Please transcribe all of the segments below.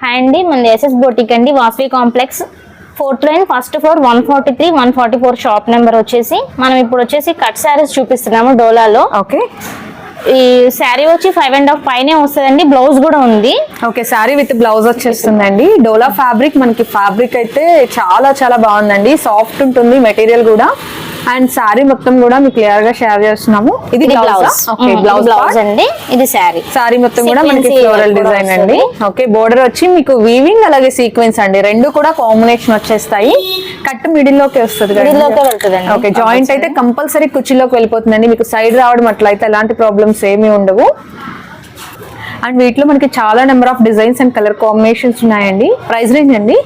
Hi అండి మన SS boutique అండి Vasavi complex fourth line first floor one forty three one forty four shop number వచ్చేసి మనం ఇప్పుడు వచ్చేసి కట్ శారీస్ చూపిస్తున్నాము డోలాలో. ఓకే ఈ శారీ వచ్చి ఫైవ్ అండ్ హాఫ్ పైనే వస్తుందండి. బ్లౌజ్ కూడా ఉంది. ఓకే శారీ విత్ బ్లౌజ్ వచ్చేస్తుందండి. డోలా ఫ్యాబ్రిక్ మనకి ఫ్యాబ్రిక్ అయితే చాలా చాలా బాగుందండి. సాఫ్ట్ ఉంటుంది మెటీరియల్ కూడా. అండ్ శారీ మొత్తం కూడా మీకు క్లియర్గా షేర్ చేస్తున్నాము. ఇది blouse blouse okay blouse blouse అండి. ఇది శారీ. శారీ మొత్తం కూడా మనకి ఫ్లోరల్ డిజైన్ అండి. ఓకే బోర్డర్ వచ్చి మీకు వీవింగ్ అలాగే సీక్వెన్స్ అండి. రెండు కూడా కాంబినేషన్ వచ్చేస్తాయి. కట్ మిడిల్లోకి వస్తుంది వెళ్తుందండి. ఓకే జాయింట్ అయితే కంపల్సరీ కుర్చీలోకి వెళ్ళిపోతుందండి. మీకు సైడ్ రావడం అట్లయితే ఎలాంటి ప్రాబ్లమ్స్ ఏమీ ఉండవు. అండ్ వీటిలో మనకి చాలా number of designs and colour combinations ఉన్నాయండి. ప్రైస్ రేంజ్ అండి?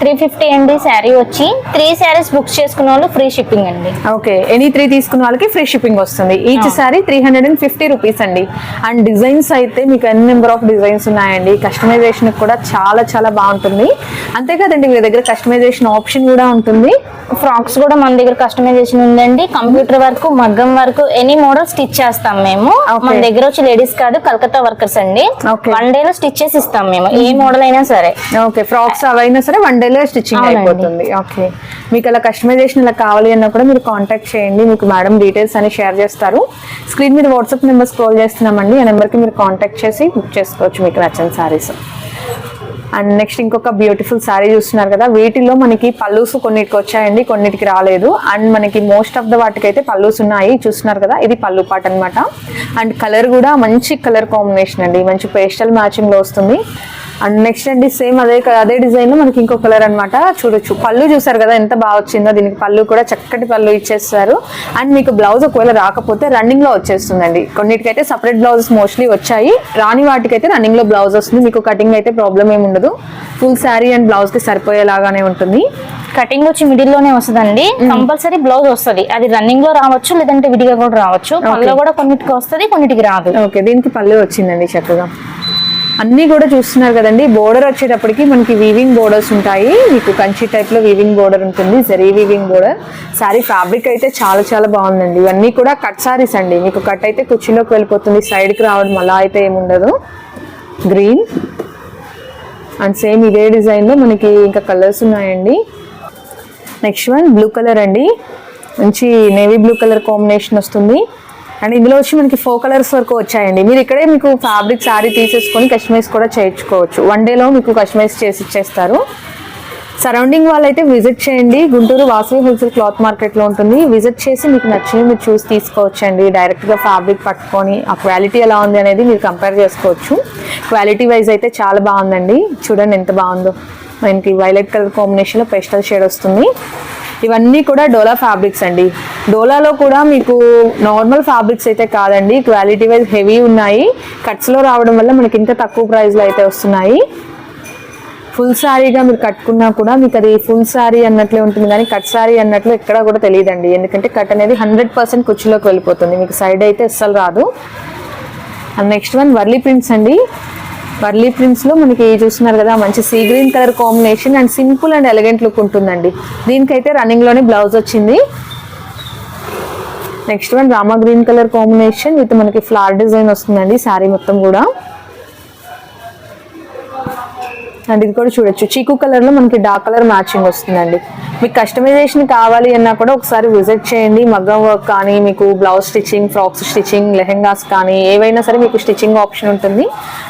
త్రీ ఫిఫ్టీ అండి శారీ వచ్చి. త్రీ శారీస్ బుక్ చేసుకున్న వాళ్ళు ఫ్రీ షిప్పింగ్ అండి. ఓకే ఎనీ త్రీ తీసుకున్న వాళ్ళకి ఫ్రీ షిప్పింగ్ వస్తుంది. Each sari three hundred and fifty rupees అండి. అండ్ డిజైన్స్ అయితే మీకు ఎన్ని నెంబర్ ఆఫ్ డిజైన్స్ ఉన్నాయండి. కస్టమైజేషన్ కూడా చాలా చాలా బాగుంటుంది. అంతే కదండి మీ దగ్గర కస్టమైజేషన్ ఆప్షన్ కూడా ఉంటుంది. ఫ్రాక్స్ కూడా మన దగ్గర కస్టమైజేషన్ ఉందండి. కంప్యూటర్ వర్క్ మగ్గం వర్క్ ఎనీ మోడల్ స్టిచ్ చేస్తాం మేము. మన దగ్గర వచ్చి లేడీస్ కార్డు కలకత్తా వర్కర్స్ అండి. వన్ డే లో స్టిచ్ చేసి ఇస్తాం మేము. ఏ మోడల్ అయినా సరే. ఓకే ఫ్రాక్స్ అవైనా సరే వన్ డేలో స్టిచ్చింగ్. అయిపోతుంది. ఓకే మీకు అలా కస్టమైజేషన్ ఇలా కావాలి అన్నా కూడా మీరు కాంటాక్ట్ చేయండి. మీకు మేడం డీటెయిల్స్ అని షేర్ చేస్తారు. స్క్రీన్ మీద వాట్సాప్ నెంబర్ స్క్రోల్ చేస్తున్నామండి. ఆ నెంబర్కి మీరు కాంటాక్ట్ చేసి బుక్ చేసుకోవచ్చు మీకు నచ్చిన సారీస్ అండ్ నెక్స్ట్ ఇంకొక బ్యూటిఫుల్ శారీ చూస్తున్నారు కదా. వీటిలో మనకి పల్లూస్ కొన్నిటికి వచ్చాయండి. కొన్నిటికి రాలేదు. అండ్ మనకి మోస్ట్ ఆఫ్ ద వాటికి అయితే పల్లూస్ ఉన్నాయి. చూస్తున్నారు కదా. ఇది పళ్ళు పాట అనమాట అండ్ కలర్ కూడా మంచి కలర్ కాంబినేషన్ అండి. మంచి పేస్టల్ మ్యాచింగ్లో వస్తుంది. అండ్ నెక్స్ట్ అండి సేమ్ అదే అదే డిజైన్లో మనకి ఇంకో కలర్ అన్నమాట. చూడొచ్చు పళ్ళు చూసారు కదా ఎంత బాగా వచ్చిందో. దీనికి పళ్ళు కూడా చక్కటి పళ్ళు ఇచ్చేస్తారు. అండ్ మీకు బ్లౌజ్ ఒకవేళ రాకపోతే రన్నింగ్లో వచ్చేస్తుందండి. కొన్నిటికైతే సపరేట్ బ్లౌజెస్ మోస్ట్లీ వచ్చాయి. రాని వాటికైతే రన్నింగ్లో బ్లౌజ్ వస్తుంది. మీకు కటింగ్ అయితే ప్రాబ్లం ఏమి ఉండదు. ఫుల్ శారీ అండ్ బ్లౌజ్కి సరిపోయేలాగానే ఉంటుంది. కటింగ్ వచ్చి మిడిల్లోనే వస్తుందండి. కంపల్సరీ బ్లౌజ్ వస్తది. అది రన్నింగ్లో రావచ్చు లేదంటే విడిగా కూడా రావచ్చు. పళ్ళు కూడా కొన్నిటికి వస్తది కొన్నిటికి రాదు. ఓకే దీనికి పళ్ళు వచ్చిందండి చక్కగా. అన్నీ కూడా చూస్తున్నారు కదండి. బోర్డర్ వచ్చేటప్పటికి మనకి వీవింగ్ బోర్డర్స్ ఉంటాయి. మీకు కంచి టైప్లో వీవింగ్ బోర్డర్ ఉంటుంది. Zari weaving border sari fabric అయితే చాలా చాలా బాగుందండి. ఇవన్నీ కూడా కట్ సారీస్ అండి. మీకు కట్ అయితే కుర్చీలోకి వెళ్ళిపోతుంది. సైడ్కి కి రావడం అలా అయితే ఏముండదు గ్రీన్ అండ్ సేమ్ ఇదే డిజైన్లో మనకి ఇంకా కలర్స్ ఉన్నాయండి. నెక్స్ట్ వన్ బ్లూ కలర్ అండి. మంచి నేవీ బ్లూ కలర్ కాంబినేషన్ వస్తుంది. అండ్ ఇందులో వచ్చి మనకి ఫోర్ కలర్స్ వరకు వచ్చాయండి. మీరు ఇక్కడే మీకు ఫ్యాబ్రిక్ శారీ తీసేసుకొని కస్టమైజ్ కూడా చేయించుకోవచ్చు. వన్ డేలో మీకు కస్టమైజ్ చేసి ఇచ్చేస్తారు. సరౌండింగ్ వాళ్ళైతే విజిట్ చేయండి. గుంటూరు వాసవి హోల్సేల్ క్లాత్ మార్కెట్లో ఉంటుంది. విజిట్ చేసి మీకు నచ్చినవి మీరు చూసి తీసుకోవచ్చండి. డైరెక్ట్గా ఫ్యాబ్రిక్ పట్టుకొని ఆ క్వాలిటీ ఎలా ఉంది అనేది మీరు కంపేర్ చేసుకోవచ్చు. క్వాలిటీ వైజ్ అయితే చాలా బాగుందండి. చూడండి ఎంత బాగుందో. మనకి వైలెట్ కలర్ కాంబినేషన్లో పెస్టల్ షేడ్ వస్తుంది. ఇవన్నీ కూడా డోలా ఫ్యాబ్రిక్స్ అండి. డోలాలో కూడా మీకు నార్మల్ ఫ్యాబ్రిక్స్ అయితే కాదండి. క్వాలిటీ వైజ్ హెవీ ఉన్నాయి. కట్స్లో రావడం వల్ల మనకి ఇంత తక్కువ ప్రైస్లో అయితే వస్తున్నాయి. ఫుల్ శారీగా మీరు కట్టుకున్నా కూడా మీకు అది ఫుల్ శారీ అన్నట్లే ఉంటుంది. కానీ కట్ శారీ అన్నట్లు ఎక్కడా కూడా తెలియదండి. ఎందుకంటే కట్ అనేది హండ్రెడ్ పర్సెంట్ కుర్చీలోకి వెళ్ళిపోతుంది. మీకు సైడ్ అయితే అస్సలు రాదు. And next one Warli prints అండి. వర్లీ ప్రింట్స్లో మనకి చూస్తున్నారు కదా మంచి sea green colour combination and simple and elegant look ఉంటుందండి. దీనికైతే రన్నింగ్లోనే బ్లౌజ్ వచ్చింది. Next one rama green colour combination with మనకి ఫ్లవర్ డిజైన్ వస్తుందండి శారీ మొత్తం కూడా. అండ్ ఇది కూడా చూడొచ్చు. చీకు కలర్లో మనకి డార్క్ కలర్ మ్యాచింగ్ వస్తుందండి. మీకు కస్టమైజేషన్ కావాలి అన్నా కూడా ఒకసారి విజిట్ చేయండి. మగ్గం వర్క్ కానీ మీకు blouse stitching frocks stitching lehengas కానీ ఏవైనా సరే మీకు స్టిచ్చింగ్ ఆప్షన్ ఉంటుంది.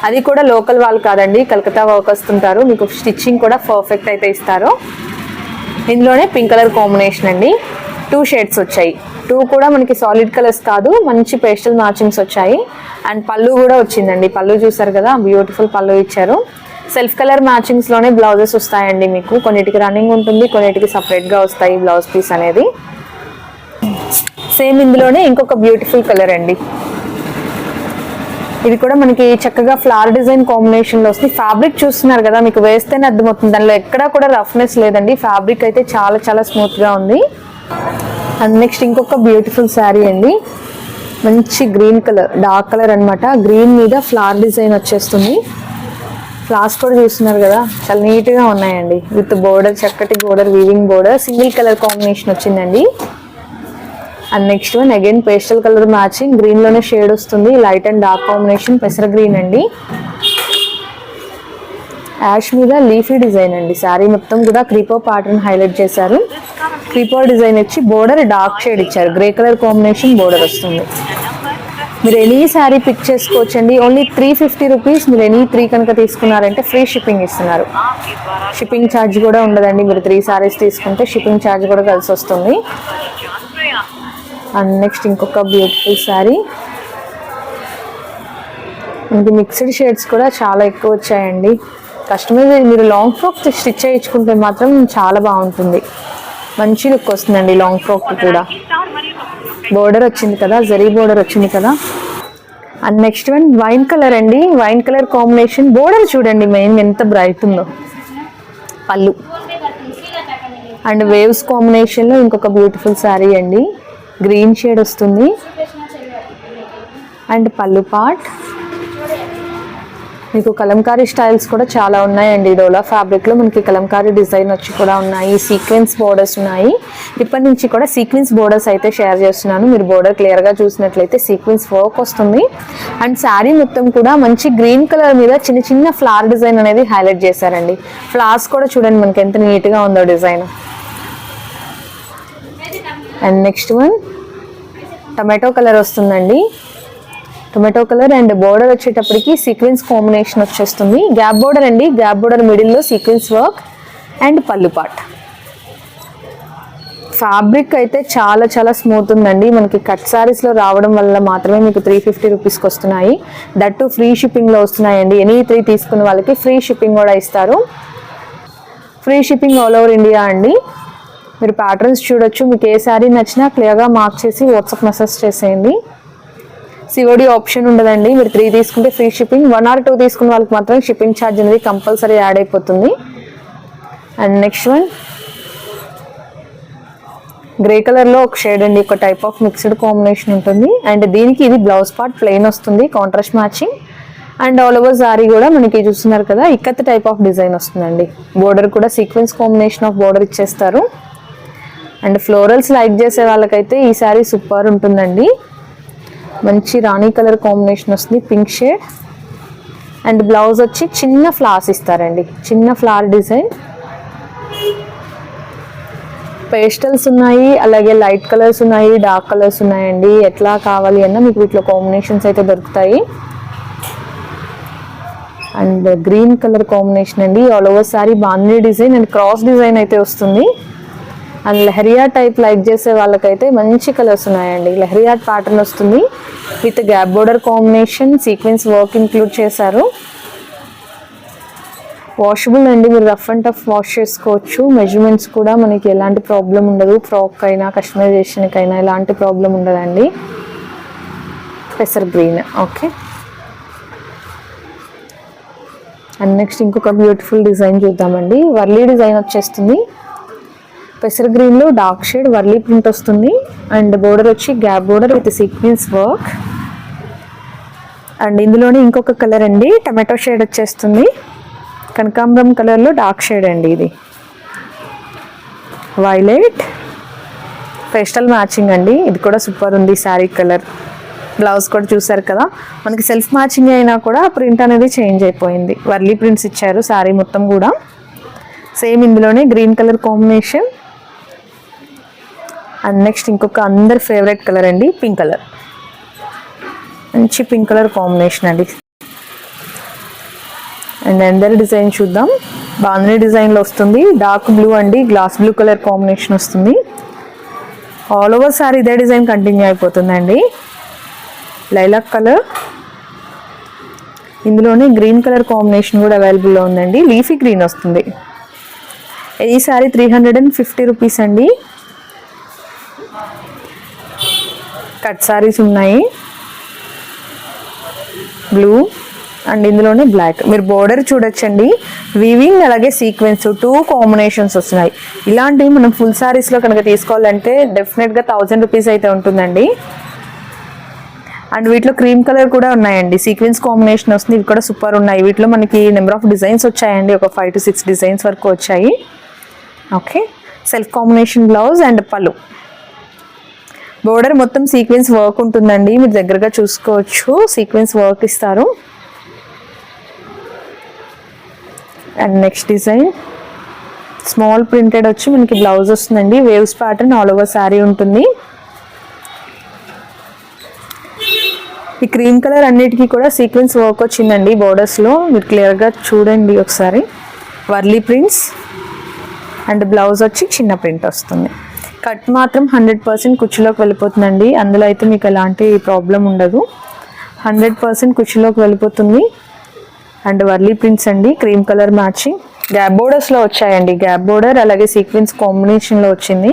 అది కూడా లోకల్ వాళ్ళు కాదండి కలకత్తా వర్కర్స్ ఉంటారు. మీకు స్టిచ్చింగ్ కూడా పర్ఫెక్ట్ అయితే ఇస్తారు. ఇందులోనే పింక్ కలర్ కాంబినేషన్ అండి. టూ షేడ్స్ వచ్చాయి. టూ కూడా మనకి సాలిడ్ కలర్స్ కాదు మంచి పేస్టల్ మ్యాచింగ్స్ వచ్చాయి. అండ్ పళ్ళు కూడా వచ్చిందండి. పళ్ళు చూసారు కదా బ్యూటిఫుల్ పళ్ళు ఇచ్చారు. సెల్ఫ్ కలర్ మ్యాచింగ్స్లోనే బ్లౌజెస్ వస్తాయండి మీకు. కొన్నిటికి రన్నింగ్ ఉంటుంది కొన్నిటికి సపరేట్గా వస్తాయి బ్లౌజ్ పీస్ అనేది. సేమ్ ఇందులోనే ఇంకొక బ్యూటిఫుల్ కలర్ అండి. ఇది కూడా మనకి చక్కగా ఫ్లవర్ డిజైన్ కాంబినేషన్లో వస్తుంది. ఫ్యాబ్రిక్ చూస్తున్నారు కదా మీకు వేస్తేనే అర్థమవుతుంది. దానిలో ఎక్కడా కూడా రఫ్నెస్ లేదండి. ఫ్యాబ్రిక్ అయితే చాలా చాలా స్మూత్గా ఉంది. అండ్ నెక్స్ట్ ఇంకొక బ్యూటిఫుల్ శారీ అండి. మంచి గ్రీన్ కలర్ డార్క్ కలర్ అనమాట గ్రీన్ మీద ఫ్లవర్ డిజైన్ వచ్చేస్తుంది. ఫ్లవర్స్ కూడా చూస్తున్నారు కదా. చాలా నీట్గా ఉన్నాయండి. విత్ బోర్డర్ చక్కటి border weaving border. Single colour combination వచ్చిందండి. And next one again pastel colour matching గ్రీన్లోనే shade వస్తుంది. లైట్ అండ్ డార్క్ కాంబినేషన్ పెసర గ్రీన్ అండి. యాష్ మీద లీఫీ డిజైన్ అండి. శారీ మొత్తం కూడా క్రీపో ప్యాటర్న్ హైలైట్ చేశారు. క్రీపో డిజైన్ ఇచ్చి బోర్డర్ డార్క్ షేడ్ ఇచ్చారు. గ్రే కలర్ కాంబినేషన్ బోర్డర్ వస్తుంది. మీరు ఎనీ శారీ పిక్ చేసుకోవచ్చండి. ఓన్లీ త్రీ ఫిఫ్టీ రూపీస్ మీరు ఎనీ త్రీ కనుక తీసుకున్నారంటే ఫ్రీ షిప్పింగ్ ఇస్తున్నారు. షిప్పింగ్ ఛార్జ్ కూడా ఉండదండి. మీరు త్రీ శారీస్ తీసుకుంటే షిప్పింగ్ ఛార్జ్ కూడా కలిసి వస్తుంది. అండ్ నెక్స్ట్ ఇంకొక బ్యూటిఫుల్ శారీ మనకి మిక్స్డ్ షేడ్స్ కూడా చాలా ఎక్కువ వచ్చాయండి. కస్టమర్ మీరు లాంగ్ ఫ్రాక్ స్టిచ్ చేయించుకుంటే మాత్రం చాలా బాగుంటుంది. మంచి లుక్ వస్తుందండి లాంగ్ ఫ్రాక్ కూడా. బోర్డర్ వచ్చింది కదా జరీ బోర్డర్ వచ్చింది కదా. And next one wine colour అండి. వైన్ కలర్ కాంబినేషన్ బోర్డర్ చూడండి మెయిన్ ఎంత బ్రైట్ ఉందో. పళ్ళు. అండ్ వేవ్స్ కాంబినేషన్లో ఇంకొక బ్యూటిఫుల్ శారీ అండి. గ్రీన్ షేడ్ వస్తుంది. అండ్ పళ్ళు పార్ట్ మీకు కలంకారీ స్టైల్స్ కూడా చాలా ఉన్నాయండి. డోలా ఫ్యాబ్రిక్లో మనకి కలంకారీ డిజైన్ వచ్చి కూడా ఉన్నాయి. సీక్వెన్స్ బోర్డర్స్ ఉన్నాయి. ఇప్పటి నుంచి కూడా సీక్వెన్స్ బోర్డర్స్ అయితే షేర్ చేస్తున్నాను. మీరు బోర్డర్ క్లియర్గా చూసినట్లయితే సీక్వెన్స్ వర్క్ వస్తుంది. అండ్ శారీ మొత్తం కూడా మంచి గ్రీన్ కలర్ మీద చిన్న చిన్న ఫ్లవర్ డిజైన్ అనేది హైలైట్ చేశారండి. ఫ్లవర్స్ కూడా చూడండి మనకి ఎంత నీట్గా ఉందో design. And next one tomato colour వస్తుందండి. టొమాటో కలర్ అండ్ బోర్డర్ వచ్చేటప్పటికి సీక్వెన్స్ కాంబినేషన్ వచ్చేస్తుంది. గ్యాప్ బోర్డర్ అండి. గ్యాప్ బోర్డర్ మిడిల్లో సీక్వెన్స్ వర్క్ అండ్ పళ్ళు పాట్. ఫ్యాబ్రిక్ అయితే చాలా చాలా స్మూత్ ఉందండి. మనకి కట్ సారీస్లో రావడం వల్ల మాత్రమే మీకు త్రీ ఫిఫ్టీ రూపీస్కి వస్తున్నాయి. దట్టు ఫ్రీ షిప్పింగ్లో వస్తున్నాయండి. ఎనీ త్రీ తీసుకున్న వాళ్ళకి ఫ్రీ షిప్పింగ్ కూడా ఇస్తారు. Free shipping all over India అండి. మీరు ప్యాటర్న్స్ చూడొచ్చు. మీకు ఏ శారీ నచ్చినా క్లియర్గా మార్క్ చేసి వాట్సాప్ మెసేజ్ చేసేయండి. సిఓడి ఆప్షన్ ఉండదండి. మీరు త్రీ తీసుకుంటే free shipping one or two తీసుకున్న వాళ్ళకి మాత్రం షిప్పింగ్ ఛార్జ్ అనేది కంపల్సరీ యాడ్ అయిపోతుంది. అండ్ నెక్స్ట్ వన్ గ్రే కలర్లో ఒక షేడ్ అండి. ఒక టైప్ ఆఫ్ మిక్స్డ్ కాంబినేషన్ ఉంటుంది. అండ్ దీనికి ఇది బ్లౌజ్ పార్ట్ ప్లెయిన్ వస్తుంది. Contrast matching and all over sari కూడా మనకి చూస్తున్నారు కదా ఇక్కత్ టైప్ ఆఫ్ డిజైన్ వస్తుందండి. బోర్డర్ కూడా సీక్వెన్స్ కాంబినేషన్ ఆఫ్ బోర్డర్ ఇచ్చేస్తారు. అండ్ ఫ్లోరల్స్ లైక్ చేసే వాళ్ళకైతే ఈ సారీ సూపర్ ఉంటుందండి. మంచి రాణి కలర్ కాంబినేషన్ వస్తుంది పింక్ షేడ్. అండ్ బ్లౌజ్ వచ్చి చిన్న ఫ్లవర్స్ ఇస్తారండి. చిన్న ఫ్లవర్ డిజైన్. పేస్టల్స్ ఉన్నాయి అలాగే లైట్ కలర్స్ ఉన్నాయి డార్క్ కలర్స్ ఉన్నాయండి. ఎట్లా కావాలి అన్న మీకు వీటిలో కాంబినేషన్స్ అయితే దొరుకుతాయి. అండ్ గ్రీన్ కలర్ కాంబినేషన్ అండి. ఆల్ ఓవర్ సారీ బాందీ డిజైన్ అండ్ క్రాస్ డిజైన్ అయితే వస్తుంది. అండ్ లెహరియా టైప్ లైక్ చేసే వాళ్ళకైతే మంచి కలర్స్ ఉన్నాయండి. లెహరియా ప్యాటర్న్ వస్తుంది. With gap border combination sequence work include చేశారు. వాషబుల్ అండి. మీరు రఫ్ అండ్ టఫ్ వాష్ చేసుకోవచ్చు. మెజర్మెంట్స్ కూడా మనకి ఎలాంటి ప్రాబ్లం ఉండదు. ఫ్రాక్ అయినా కస్టమైజేషన్కి అయినా ఎలాంటి ప్రాబ్లం ఉండదండి. పెసర్ గ్రీన్ ఓకే అండ్ నెక్స్ట్ ఇంకొక బ్యూటిఫుల్ డిజైన్ చూద్దామండి. వర్లీ డిజైన్ వచ్చేస్తుంది. పెసర్ గ్రీన్లో డార్క్ షేడ్ వర్లీ ప్రింట్ వస్తుంది. అండ్ బోర్డర్ వచ్చి gap border with sequence work. And ఇందులోనే ఇంకొక కలర్ అండి టమాటో షేడ్ వచ్చేస్తుంది. కనకాంబరం కలర్లో డార్క్ షేడ్ అండి ఇది. వైలెట్. పేస్టల్ మ్యాచింగ్ అండి ఇది కూడా సూపర్ ఉంది శారీ కలర్. బ్లౌజ్ కూడా చూసారు కదా మనకి సెల్ఫ్ మ్యాచింగ్ అయినా కూడా ప్రింట్ అనేది చేంజ్ అయిపోయింది. వర్లీ ప్రింట్స్ ఇచ్చారు శారీ మొత్తం కూడా. సేమ్ ఇందులోనే green colour combination. And next ఇంకొక అందరి ఫేవరెట్ కలర్ అండి పింక్ కలర్. మంచి పింక్ కలర్ కాంబినేషన్ అండి. అండ్ అందరి డిజైన్ చూద్దాం. బాగుంది డిజైన్లో వస్తుంది. డార్క్ బ్లూ అండి. గ్లాస్ బ్లూ కలర్ కాంబినేషన్ వస్తుంది. ఆల్ ఓవర్ సారీ ఇదే డిజైన్ కంటిన్యూ అయిపోతుందండి. Lilac colour. ఇందులోనే గ్రీన్ కలర్ కాంబినేషన్ కూడా అవైలబుల్లో ఉందండి. లీఫీ గ్రీన్ వస్తుంది. ఈ sari three hundred and fifty rupees అండి. కట్ సారీస్ ఉన్నాయి. బ్లూ అండ్ ఇందులోనే బ్లాక్ మీరు బోర్డర్ చూడొచ్చండి. వీవింగ్ అలాగే సీక్వెన్స్ టూ కాంబినేషన్స్ వస్తున్నాయి. ఇలాంటివి మనం ఫుల్ సారీస్లో కనుక తీసుకోవాలంటే డెఫినెట్గా థౌజండ్ రూపీస్ అయితే ఉంటుందండి. అండ్ వీటిలో క్రీమ్ కలర్ కూడా ఉన్నాయండి. సీక్వెన్స్ కాంబినేషన్ వస్తుంది. ఇవి కూడా సూపర్ ఉన్నాయి. వీటిలో మనకి నెంబర్ ఆఫ్ డిజైన్స్ వచ్చాయండి. ఒక ఫైవ్ టు సిక్స్ డిజైన్స్ వరకు వచ్చాయి. Okay self combination blouse and పలు బోర్డర్ మొత్తం సీక్వెన్స్ వర్క్ ఉంటుందండి. మీరు దగ్గరగా చూసుకోవచ్చు. సీక్వెన్స్ వర్క్ ఇస్తారు. And next design small printed వచ్చి మనకి బ్లౌజ్ వస్తుందండి. Waves pattern all over sari ఉంటుంది. ఈ క్రీమ్ కలర్ అన్నిటికీ కూడా సీక్వెన్స్ వర్క్ వచ్చిందండి బోర్డర్స్లో మీరు క్లియర్గా చూడండి ఒకసారి. వర్లీ ప్రింట్స్ అండ్ బ్లౌజ్ వచ్చి చిన్న ప్రింట్ వస్తుంది. కట్ మాత్రం హండ్రెడ్ పర్సెంట్ కుర్చీలోకి వెళ్ళిపోతుందండి. అందులో అయితే మీకు ఎలాంటి ప్రాబ్లం ఉండదు. హండ్రెడ్ పర్సెంట్ కుచ్చులోకి వెళ్ళిపోతుంది. అండ్ వర్లీ ప్రింట్స్ అండి క్రీమ్ కలర్ మ్యాచింగ్. గ్యాప్ బోర్డర్స్లో వచ్చాయండి. గ్యాప్ బోర్డర్ అలాగే సీక్వెన్స్ కాంబినేషన్లో వచ్చింది.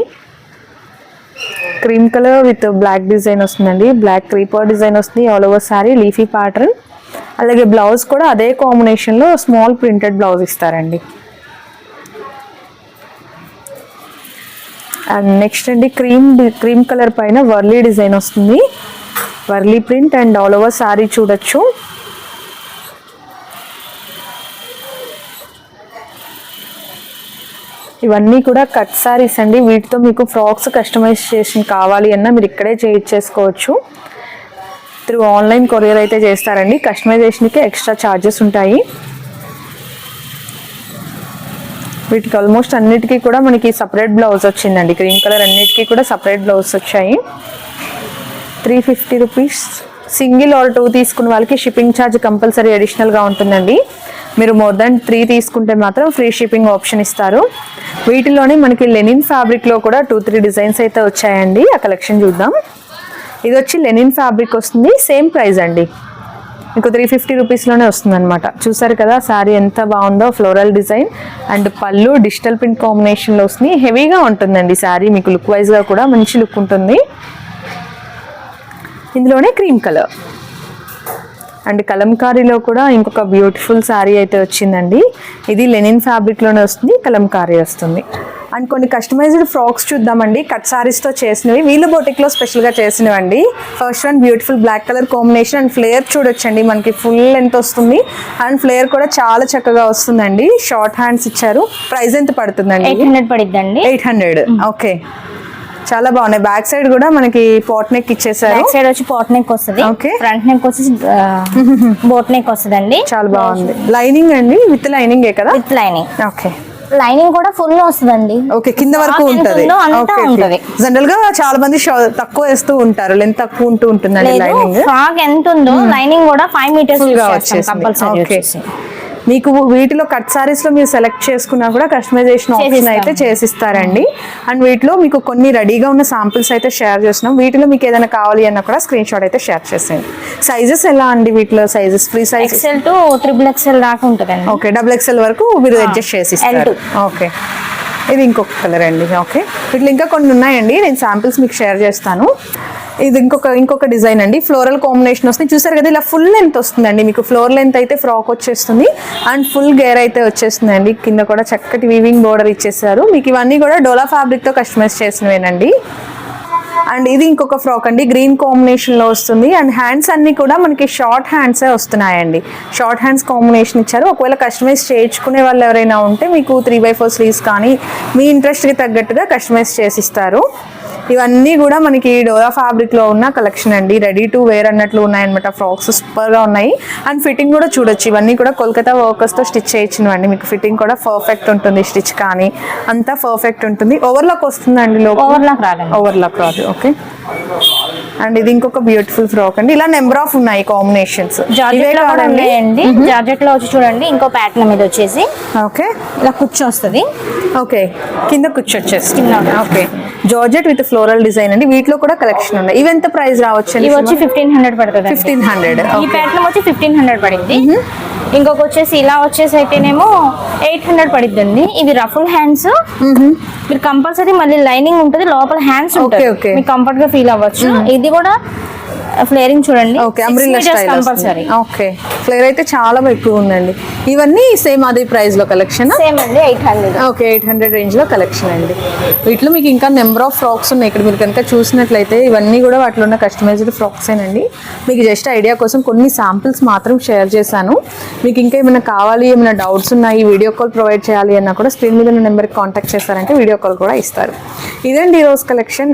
Cream colour with black design వస్తుందండి. బ్లాక్ క్రీపర్ డిజైన్ వస్తుంది. All over sari leafy pattern. అలాగే బ్లౌజ్ కూడా అదే కాంబినేషన్లో స్మాల్ ప్రింటెడ్ బ్లౌజ్ ఇస్తారండి. అండ్ నెక్స్ట్ అండి క్రీమ్ క్రీమ్ కలర్ పైన వర్లీ డిజైన్ వస్తుంది. Warli print and all over sari చూడొచ్చు. ఇవన్నీ కూడా కట్ శారీస్ అండి. వీటితో మీకు ఫ్రాక్స్ కస్టమైజేషన్ కావాలి అన్నా మీరు ఇక్కడే చేయించేసుకోవచ్చు. త్రూ ఆన్లైన్ కొరియర్ అయితే చేస్తారండి. కస్టమైజేషన్కి ఎక్స్ట్రా ఛార్జెస్ ఉంటాయి. వీటికి ఆల్మోస్ట్ అన్నిటికీ కూడా మనకి సపరేట్ బ్లౌజ్ వచ్చిందండి. క్రీమ్ కలర్ అన్నిటికీ కూడా సపరేట్ బ్లౌజ్ వచ్చాయి. Three fifty rupees single or two తీసుకున్న వాళ్ళకి షిప్పింగ్ ఛార్జ్ కంపల్సరీ అడిషనల్గా ఉంటుందండి. మీరు మోర్ దాన్ త్రీ తీసుకుంటే మాత్రం ఫ్రీ షిప్పింగ్ ఆప్షన్ ఇస్తారు. వీటిలోనే మనకి లెనిన్ ఫ్యాబ్రిక్లో కూడా టూ త్రీ డిజైన్స్ అయితే వచ్చాయండి. ఆ కలెక్షన్ చూద్దాం. ఇది వచ్చి లెనిన్ ఫ్యాబ్రిక్ వస్తుంది. సేమ్ ప్రైస్ అండి. మీకు త్రీ ఫిఫ్టీ రూపీస్లోనే వస్తుంది అనమాట చూసారు కదా శారీ ఎంత బాగుందో floral design and pallu digital print కాంబినేషన్లో వస్తుంది హెవీగా ఉంటుందండి శారీ మీకు లుక్ వైజ్గా కూడా మంచి లుక్ ఉంటుంది. ఇందులోనే క్రీమ్ కలర్ అండ్ కలంకారీలో కూడా ఇంకొక బ్యూటిఫుల్ శారీ అయితే వచ్చిందండి. ఇది లెనిన్ ఫ్యాబ్రిక్లోనే వస్తుంది కలంకారీ వస్తుంది. అండ్ కొన్ని కస్టమైజ్డ్ ఫ్రాక్స్ చూద్దామండి. కట్ సారీస్తో చేసినవి. వీళ్ళ బొటిక్లో స్పెషల్గా చేసినవండి. First one beautiful black colour combination and flare చూడొచ్చండి. మనకి ఫుల్ లెంత్ వస్తుంది. అండ్ ఫ్లేయర్ కూడా చాలా చక్కగా వస్తుందండి. షార్ట్ హ్యాండ్స్ ఇచ్చారు. ప్రైస్ ఎంత పడుతుందండి? Eight hundred పడిద్దండి. Eight hundred. Okay. చాలా బాగున్నాయి. బ్యాక్ సైడ్ కూడా మనకి పోట్ నెక్ ఇచ్చేసారు. బ్యాక్ సైడ్ వచ్చి పాట్ నెక్ వస్తుంది. Okay. ఫ్రంట్ నెక్ వచ్చి బోట్ నెక్ వస్తుంది అండి చాలా బాగుంది. లైనింగ్ అండి? విత్ లైనింగ్ కదా? With lining okay. లైనింగ్ కూడా ఫుల్ వస్తుందండి. ఓకే కింద వరకు ఉంటది. జనరల్గా చాలా మంది తక్కువ వేస్తూ ఉంటారు. లెంత్ తక్కువ ఉంటూ ఉంటుందండి లైనింగ్. ఫ్రాక్ ఎంత ఉందో లైనింగ్ కూడా ఫైవ్ మీటర్స్ ఫుల్ మీకు వీటిలో కట్ సారీస్లో మీరు సెలెక్ట్ చేసుకున్నా కూడా కస్టమైజేషన్ ఆప్షన్. అయితే చేసిస్తారండి. అండ్ వీటిలో మీకు కొన్ని రెడీగా ఉన్న సాంపిల్స్ అయితే షేర్ చేస్తున్నాం. వీటిలో మీకు ఏదైనా కావాలి అన్నా కూడా స్క్రీన్ షాట్ అయితే షేర్ చేసేయండి. సైజెస్ ఎలా అండి వీటిలో sizes free size XL to triple XL దాకా ఉంటుందండి. ఓకే డబుల్ ఎక్స్ఎల్ వరకు మీరు అడ్జస్ట్ చేసి ఇస్తారు. L2. ఓకే ఇది ఇంకొక కలర్ అండి ఓకే ఇట్లా ఇంకా కొన్ని ఉన్నాయండి నేను శాంపిల్స్ మీకు షేర్ చేస్తాను. ఇది ఇంకొక ఇంకొక డిజైన్ అండి ఫ్లోరల్ కాంబినేషన్ వస్తుంది. చూసారు కదా ఇలా ఫుల్ లెంత్ వస్తుందండి మీకు ఫ్లోర్ లెంత్ అయితే ఫ్రాక్ వచ్చేస్తుంది అండ్ ఫుల్ గేర్ అయితే వచ్చేస్తుందండి. కింద కూడా చక్కటి వీవింగ్ బోర్డర్ ఇచ్చేసారు. మీకు ఇవన్నీ కూడా డోలా ఫ్యాబ్రిక్తో కస్టమైజ్ చేసినవేనండి. అండ్ ఇది ఇంకొక ఫ్రాక్ అండి గ్రీన్ కాంబినేషన్లో వస్తుంది. అండ్ హ్యాండ్స్ అన్ని కూడా మనకి షార్ట్ హ్యాండ్స్ వస్తున్నాయండి. షార్ట్ హ్యాండ్స్ కాంబినేషన్ ఇచ్చారు. ఒకవేళ కస్టమైజ్ చేయించుకునే వాళ్ళు ఎవరైనా ఉంటే మీకు త్రీ బై ఫోర్ స్లీవ్స్ కానీ మీ ఇంట్రెస్ట్కి తగ్గట్టుగా కస్టమైజ్ చేసిస్తారు ఇవన్నీ కూడా మనకి డోరా ఫ్యాబ్రిక్లో ఉన్న కలెక్షన్ అండి. రెడీ టు వేర్ అన్నట్లు ఉన్నాయన్నమాట ఫ్రాక్స్. సూపర్గా ఉన్నాయి. అండ్ ఫిట్టింగ్ కూడా చూడొచ్చు. ఇవన్నీ కూడా కోల్కతా వర్కర్స్తో స్టిచ్ చేయించినవండి. మీకు ఫిట్టింగ్ కూడా పర్ఫెక్ట్ ఉంటుంది. స్టిచ్ కానీ అంతా పర్ఫెక్ట్ ఉంటుంది. ఓవర్లాక్ వస్తుందండి ఓవర్లాక్ రాదండి. ఓవర్లాక్ రాదు. ఓకే అండ్ ఇది ఇంకొక బ్యూటిఫుల్ ఫ్రాక్ అండి. ఇలా నెంబర్ ఆఫ్ ఉన్నాయి కాంబినేషన్స్ జార్జెట్లో కూడా ఉన్నాయండి. జార్జెట్లో వచ్చి చూడండి ఇంకో ప్యాటర్న్ మీద వచ్చేసి. ఓకే. ఇలా కుర్చీ వస్తుంది. ఓకే. కింద కూర్చోచ్చేసి కింద. Okay. Georgette with floral design అండి. వీటిలో కూడా కలెక్షన్ ఉన్నాయి ఇవి ఎంత ప్రైస్ రావచ్చు ఇవి వచ్చి ఫిఫ్టీన్ హండ్రెడ్ పడుతుంది ఫిఫ్టీన్ హండ్రెడ్ ఈ ప్యాటర్న్ వచ్చి ఫిఫ్టీన్ హండ్రెడ్ పడింది. ఇంకొక వచ్చేసి ఇలా వచ్చేసి అయితేనేమో ఎయిట్ హండ్రెడ్ పడిద్దండి. ఇవి రఫుల్ హ్యాండ్స్ మీరు కంపల్సరీ మళ్ళీ లైనింగ్ ఉంటుంది లోపల హ్యాండ్స్ ఉంటాయి. మీకు కంఫర్ట్గా ఫీల్ అవ్వచ్చు. ఇది కూడా ఫ్లేరింగ్ చూడండి. Okay umbrella style compulsory okay flare అయితే చాలా ఎక్కువ ఉందండి. ఇవన్నీ సేమ్ అదే ప్రైస్లో కలెక్షన్ సేమ్ అండి eight hundred okay eight hundred రేంజ్లో కలెక్షన్ అండి. వీటిలో మీకు ఇంకా నెంబర్ ఆఫ్ ఫ్రాక్స్ ఉన్నాయి. ఇక్కడ మీరు కనుక చూసినట్లయితే ఇవన్నీ కూడా వాటిలో ఉన్న కస్టమైజ్డ్ ఫ్రాక్స్ ఏనండి. మీకు జస్ట్ ఐడియా కోసం కొన్ని శాంపిల్స్ మాత్రం షేర్ చేశాను. మీకు ఇంకా ఏమైనా కావాలి ఏమైనా డౌట్స్ ఉన్నాయి వీడియో కాల్ ప్రొవైడ్ చేయాలి అన్నా కూడా స్క్రీన్ మీద ఉన్న నెంబర్కి కాంటాక్ట్ చేస్తారంటే వీడియో కాల్ కూడా ఇస్తారు. ఇదండి ఈరోజు కలెక్షన్